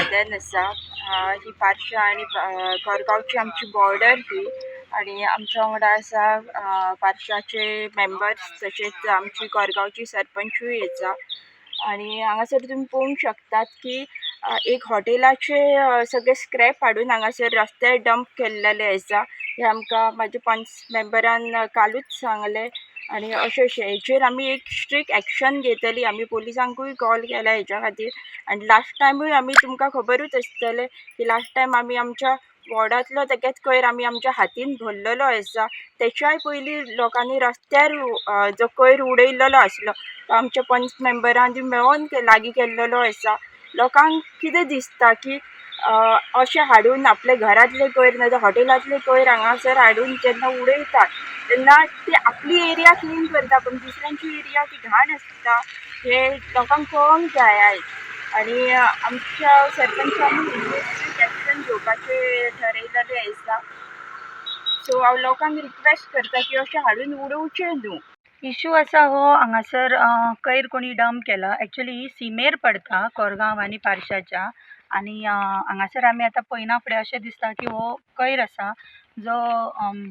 खात्यान आसा ही पार्शा आनी कोरगांवची आमची बॉर्डर ही. आणि आमच्या वांगडा आसा अ, पार्शाचे मेंबर्स तशेंच आमची कोरगांवची सरपंचूय आसा आणि हांगासर तुमी पळोवंक शकतात की एक हॉटेलाचे सगळे स्क्रॅप हाडून हांगासर रस्त्यार डंप केल्लेले आसा हे आमकां म्हाज्या पंच मेंबरान कालूच सांगले. आणि अशें अशें हेचेर आमी एक स्ट्रीक्ट एक्शन घेतली. आमी पुलिसांकूय कॉल केला हेच्या खातीर आनी लास्ट टायमूय आमी तुमकां खबरूच आसतलें की लास्ट टायम आमी आमच्या वॉर्डांतलो तेगेच कोयर आमी आमच्या हातीन भरलेलो आसा तेच्याय पयलीं लोकांनी रस्त्यार जो कोयर उडयल्लो आसलो तो आमच्या पंच मेंबरान बी मेळोन लागीं केल्लो आसा लोकांक कितें दिसता की अशें हाडून आपले घरांतले कोयर नाजाल्यार हॉटेलांतले कोयर हांगासर हाडून जेन्ना उडयतात तेन्ना ते आपली एरिया क्लीन करता पूण दुसऱ्यांची एरिया ती घाण आसता हे लोकांक कळोंक जाय आयज आणि आमच्या सरपंचांनी एक्शन घेवपाचे ठरयलेले आसा सो हांव लोकांक रिक्वेस्ट करता की अशें हाडून उडोवचें न्हू इशू आसा हो हांगासर अ, कोयर कोणी डंप केला. एक्चुली ही सिमेर पडटा कोरगांव आनी पारशाच्या. आनी हांगासर आमी आतां पयना फुडें अशें दिसता की हो कोयर आसा जो अम,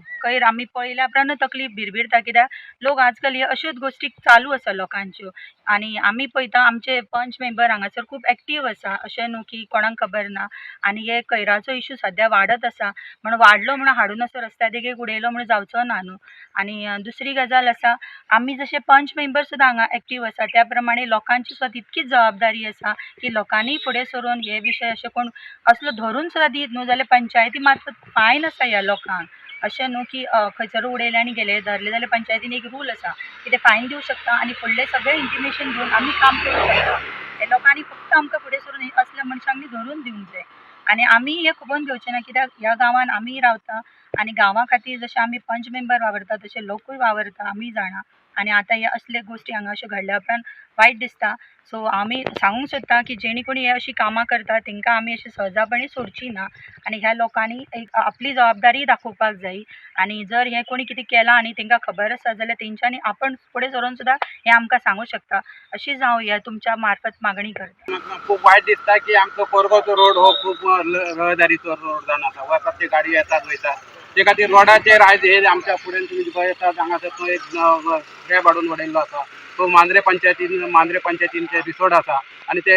आमी पळयल्या उपरांत तकली भिरभिरता कित्याक लोक आजकाल ह्यो अश्योच गोश्टी चालू आसा लोकांच्यो आनी आमी पळयता आमचे पंच मेंबर हांगासर खूब एक्टीव आसा अशें न्हू की कोणाक खबर ना. आनी हे कोयराचो इशू सद्या वाडत आसा म्हण वाडलो म्हण हाडून असो रस्त्या देगेक उडयलो म्हणून जावचो ना न्हू. आनी दुसरी गजाल आसा आमी जशे पंच मेंबर सुद्दां हांगा एक्टीव आसा त्या प्रमाणे लोकांची सुद्दां तितकीच जबाबदारी आसा की लोकांनी फुडें सरून हे विशय अशे कोण असलो धरून सुद्दां दीत न्हू. जाल्यार पंचायती मार्फत फायन आसा ह्या लोकांक अशें न्हू की खंयसर उडयले आनी गेले धरले जाल्यार पंचायतीन एक रूल आसा की ते फायन दिवं शकता आनी फुडले सगळे इंटिमेशन घेवन आमी काम करूं शकता. हे लोकांनी फक्त आमकां फुडें सरून असल्या मनशांनी धरून दिवंक जाय. आनी आमी हे खबर घेवचें ना कित्याक ह्या गांवान आमी रावता आनी गांवा खातीर जशें आमी पंच मेंबर वावरता तशे लोकूय वावरता आमी जाणा. आनी आतां हे असले गोश्टी हांगा अश्यो घडल्या. उपरांत वायट दिसता. सो आमी सांगूंक सोदता की जेणी कोणी हे अशी कामां करता तेंकां आमी अशी सहजापणी सोडची ना. आनी ह्या लोकांनी एक आपली जबाबदारी दाखोवपाक जायी आनी जर हे कोणी कितें केलां आनी तेंकां खबर आसा जाल्यार तेंच्यांनी आपण फुडें सरून सुद्दां हे आमकां सांगूंक शकता. अशीच हांव हे तुमच्या मार्फत मागणी करता. खूप वायट दिसता की आमचो कोरगांवचो रोड हो खूप रहदारीचो रोड जावन आसा गाडी येतात वयतात ते खातीर रोडाचेर आयज हे आमच्या फुडें तुमी पळयतात हांगासर तो एक स्लॅब हाडून उडयल्लो आसा तो मांद्रे पंचायतीन मांद्रे पंचायतीन रिसोर्ट आसा आनी ते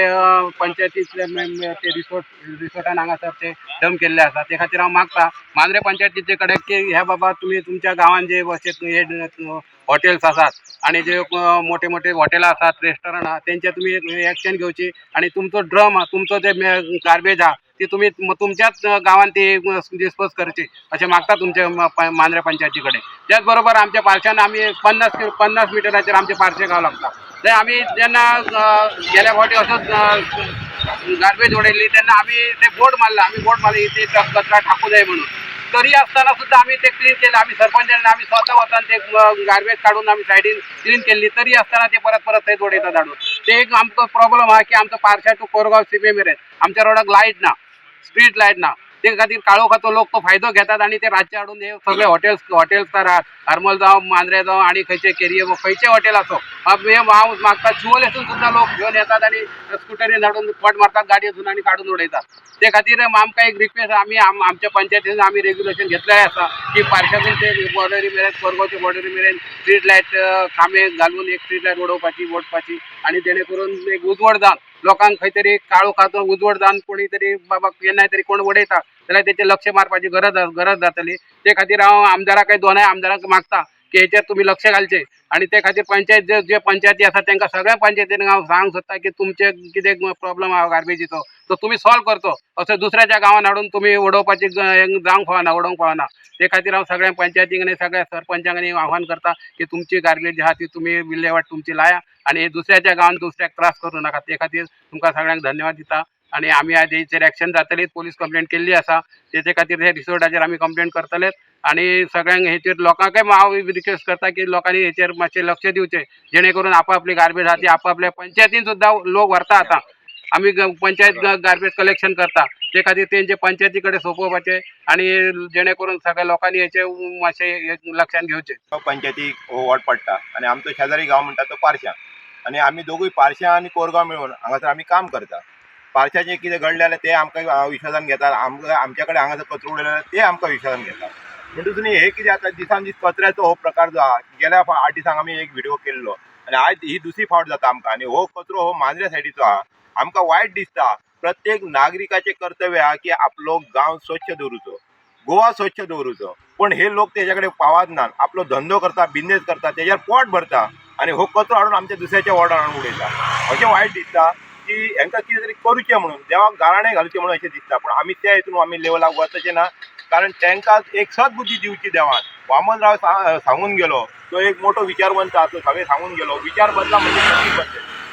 पंचायतीतले पंचायतींतले ते रिसोर्ट रिसोर्टान हांगासर ते डम केल्ले आसा ते खातीर हांव मागता. मांद्रे पंचायतीचे कडेन की हे बाबा तुमी तुमच्या गांवान जे अशे हे हॉटेल्स आसात आणि जे मोठे मोठे हॉटेलां आसात रेस्टॉरंट आहात तेंचे तुम्ही एक्शन घेवची आणि तुमचो ड्रम तुमचो जे गार्बेज आहा की तुम्ही तुमच्याच गांवान ती डिस्पोज करची अशें मागता तुमच्या मांजऱ्या पंचायतीकडे. मांद्रे पंचायती कडेन त्याच बरोबर आमच्या पार्शान आमी पन्नास किलो पन्नास मिटराचेर आमचे पार्शे गाव लागता तर आमी जेन्ना गेल्या फावटी असोच गार्बेज उडयल्ली तेन्ना आमी ते बोर्ड मारला आमी बोर्ड मारली ते कचरा टाकू नये म्हणून. तरी असताना सुद्धा आम्ही ते क्लीन केलं आम्ही सरपंचांना आम्ही स्वतः वतान ते गार्बेज काढून आम्ही सायडीन क्लीन केली. तरी असताना ते परत परत थंय उडयतात धाडून ते एक आमचो प्रॉब्लेम हा की आमचो पारशा टू कोरगांव सीमे मेरेन आमच्या रोडाक लायट ना. स्ट्रीट लायट ना. ते खातीर काळोखाचो लोक तो फायदो घेतात आणि ते रातचे हाडून हे सगळे हॉटेल्स हॉटेल्स करात हरमल जावं मांद्रे जावं आणि खंयचे केरिये खंयचे हॉटेल असो. हांव हे हांव मागता शिवोलेसून सुद्दां लोक घेवन येतात आणि स्कुटरीन हाडून फट मारतात गाडयेसून आणि काढून उडयतात ते खातीर आमकां एक रिक्वेस्ट आमी आम- आमच्या पंचायतीन आमी रेग्युलेशन घेतलेले आसा की पार्शासून ते बॉर्डरी मेरेन कोरगांवचे बॉर्डरी मेरेन स्ट्रीट लायट खांबे घालून एक स्ट्रीट लायट उडोवपाची ओडपाची आणि जेणे करून एक उजवड जावन लोकांक खंय तरी काळोखाचो उजवड जावन कोणी तरी बाबा केन्नाय तरी कोण उडयता जाल्यार तेचेर लक्ष मारपाची गरज गरज जातली. ते खातीर हांव आमदाराकय दोनय आमदारांक मागता की हेचेर तुमी लक्ष घालचे. आणि ते खातीर पंचायत जे जे पंचायती आसा तांकां सगळ्या पंचायतीन हांव सांगूंक सोदता की तुमचे कितें प्रॉब्लम आहा गार्बेजीचो तो तुमी सॉल्व करतो. असो दुसऱ्याच्या गांवान हाडून तुमी उडोवपाची जावंक फावना उडोवंक फावना ते खातीर हांव सगळ्या पंचायतींकनी सगळ्या सरपंचांक आनी आव्हान करता की तुमची गार्बेज आहा ती तुमी विल्हेवाट तुमची लाया आणि दुसऱ्याच्या गांवान दुसऱ्याक त्रास करूं नाका. ते खातीर तुमकां सगळ्यांक धन्यवाद दिता. आणि आमी आज हेचेर एक्शन जातलीच पोलीस कंप्लेंट केल्ली आसा. तेचे खातीर हे रिसोर्टाचेर आमी कंप्लेंट करतलेच आणि सगळ्यांक हेचेर लोकांकय हांव रिक्वेस्ट करता की लोकांनी हेचेर मातशें लक्ष दिवचें. जेणे करून आपापली गार्बेज आहा ती आपापल्या पंचायतीन सुद्दां लोक व्हरता आतां. आमी पंचायत गार्बेज कलेक्शन करता. ते खातीर तेंचे पंचायती कडेन सोंपोवपाचें आणि जेणे करून सगळ्या लोकांनी हेचे मातशें लक्षात घेवचे तो पंचायतीक हो वॉर्ड पडटा आणि आमचो शेजारी गांव म्हणटा तो पारशा. आणि आमी दोगूय पारशा आनी कोरगांव मेळून हांगासर आमी काम करता. पारशाचें कितें घडलें जाल्यार ते आमकां विश्वासान घेतात. आमकां आमच्या कडेन हांगासर कचरो उडयलो जाल्यार ते आमकां विश्वासान घेतात. म्हणटच न्ही हे कितें जाता दिसान दीस कचऱ्याचो हो प्रकार जो आहा गेल्या आठ दिसांक आमी एक व्हिडिओ केल्लो. आनी आयज ही दुसरी फावट जाता आमकां. आनी हो कचरो हो मांजऱ्या सायडीचो आहा. आमकां वायट दिसता. प्रत्येक नागरिकाचें कर्तव्य आहा की आपलो गांव स्वच्छ दवरुचो गोवा स्वच्छ दवरुचो पण हे लोक तेज्या कडेन पावत नात. आपलो धंदो करता बिझनेस करता त्याच्यावर पोट भरता. आनी हो कचरो हाडून आमच्या दुसऱ्याच्या वॉर्डार हाडून उडयता. अशें वायट दिसता की हेंकां कितें तरी करुचें म्हणून. देवाक गाराणें घालचें म्हणून अशें दिसता. पूण आमी त्या हितून आमी लेवलाक वचचें ना. कारण तांकां एक सद्बुद्धी दिवची देवान. वामनराव सांगून गेलो. तो एक मोठो विचारवंत आहा तो सगळें सांगून गेलो. विचार बदला म्हणजे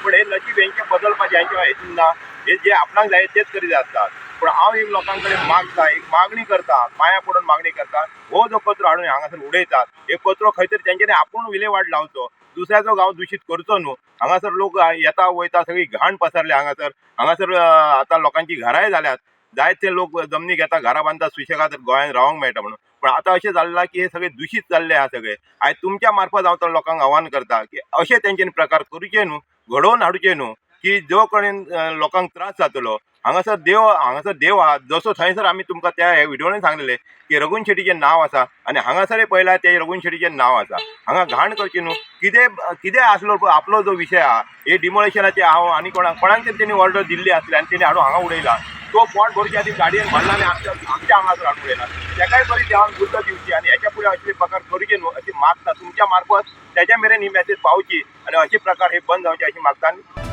पूण हे नशीब हेंचे बदलपाचें हेंच्या हितून ना हे जे आपणाक जाय तेच करीत आसतात पूण हांव एक लोकां कडेन मागता एक मागणी करता माया पडून मागणी करता हो जो कचरो हाडून हांगासर उडयतात हे कचरो खंय तरी तेंच्यांनी आपूण विलेवाट लावचो दुसऱ्याचो गांव दूषित करचो न्हू. हांगासर लोक येता वयता सगळी घाण पसरल्या हांगासर. हांगासर आतां लोकांची घरांय जाल्यात जायते लोक जमनी घेता घरां बांदतात सुशेगाद गोंयांत रावंक मेळटा म्हणून. पण आतां अशें जाल्लां की हे सगळे दुशीत जाल्ले आहा सगळे. आयज तुमच्या मार्फत हांव तर लोकांक आव्हान करता की अशे तेंच्यांनी प्रकार करूचे न्हू. घडोवन हाडूचे न्हू की जो कडेन लोकांक त्रास जातलो हांगासर देव हांगासर देव आहा जसो थंयसर आमी तुमकां त्या हे व्हिडिओन सांगलेले की रघुन शेट्टीचें नांव आसा आनी हांगासरय पळयल्यार ते रघुन शेट्टीचें नांव आसा. हांगा घाण करची न्हू कितें कितें आसलो पळय आपलो जो विशय आहा हे डिमोलेशनाचे हांव आनी कोणाक कोणाक तरी तेणी ऑर्डर दिल्ली आसली आनी तेणी हाडून हांगा उडयला. तो पोट भरच्या आधी गाडयेन भरला आनी आमच्या आमच्या हांगासर हाडून उडयला. तेकाय बरी देवान बुद्ध दिवची आनी हेच्या फुडें अशें प्रकार करुचे न्हू अशी मागता. तुमच्या मार्फत तेच्या मेरेन ही मॅसेज पावची. आनी असे प्रकार हे बंद जावचे अशी मागताना